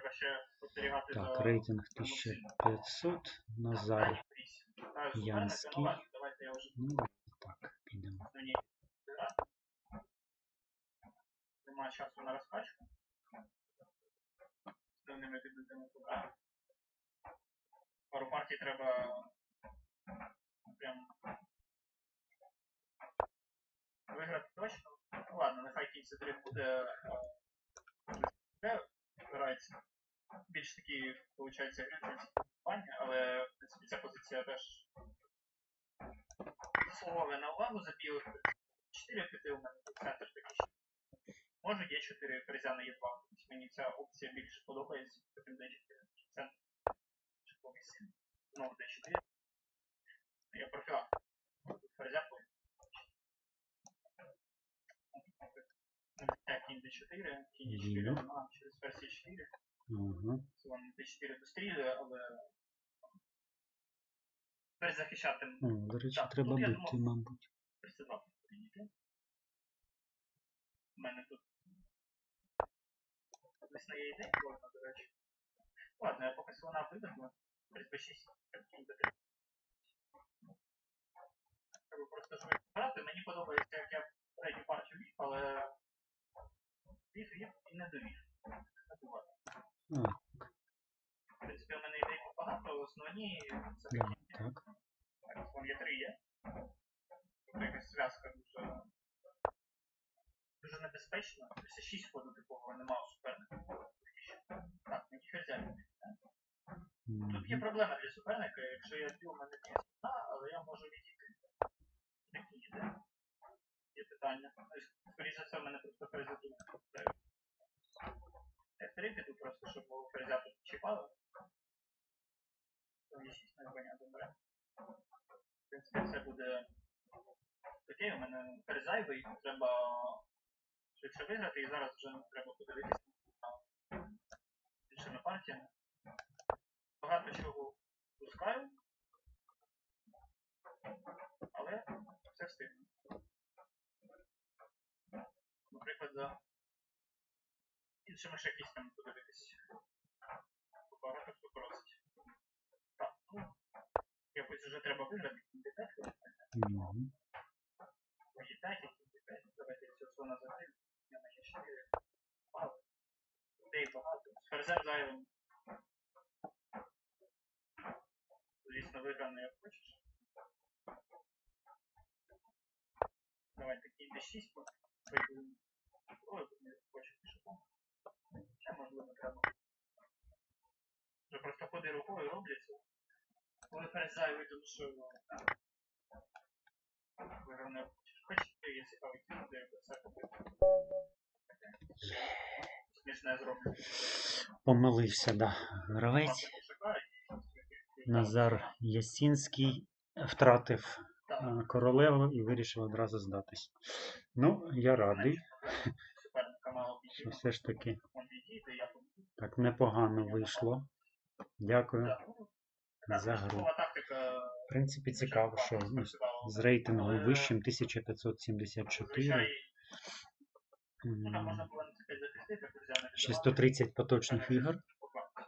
Треба ще спостерігати Так, за... рейтинг 1500. Назар. Янський. Ну, Ну, так, підемо. грати. Нема часу на розкачку. З певними підбитими туди. Пару партій треба прям виграти точно. Ну ладно, нехай кінь c3 буде збирається. Більш такі, виходить, агресивні але в принципі ця позиція теж заслуговує на увагу за білих 4 піти у мене центр такий. Може є 4 ферзя на Е2. Тобто Мені ця опція більше подобається, потім D4 центр. Чи комісія. Знову D4. Я профіла. d4, кінь d4, mm -hmm. а через ферзь c4. Угу. Слон d4 вистрілює, але ферзь захищати. Mm, до речі, так, треба тут, думав, мабуть. Ферзь c2 прийняти. У мене тут Ось на ідея можна, до речі. Ладно, я поки слона видерну. Ферзь b6, кінь b3. Треба просто жити. Мені подобається, як я передню вів вів і не довів. Не В принципі, у мене ідей багато, основні це такі. так. Так, вон є три є. Тобто якась зв'язка дуже. Дуже небезпечна. Після 6 ходу такого немає у суперника. Так, мені ферзя. Тут є проблема для суперника, якщо я б'ю, у мене є але я можу відійти. Такі йде. Питання. Тобто, Скоріше все, в мене просто ферзя тут. F3 піду просто, щоб чіпали. Там є 6 на коня добре. В принципі, це буде окей, у мене перезайвий, треба швидше виграти, і зараз вже треба подивитися на іншими партіями. Багато чого пускаю, але все встигну. За іншими там подивитись. Багато хто просить. Так, ну, якось вже треба. Мої 5, які 5. Давайте слона закрив. Я на 4. Мало. Ідей багато. Ферзем зайвим. Звісно, виграно як хочеш. Давайте кінь d6 вийду. Ще можливо треба. Вже просто ходи рукою робляться. Коли ферзь зайвий, що як хочеш. Хочете, є цікавий кіт, де я це купив. Смішне зроблю. Помилився, да. Гравець. Назар Ясінський втратив королеву і вирішив одразу здатись. Ну, я радий, що все ж таки так непогано вийшло. Дякую за гру. В принципі, цікаво, що ну, з рейтингом вищим 1574, Зазвичай, ну, там м, можна було не захистити, захистити, ще 130 поточних ігор.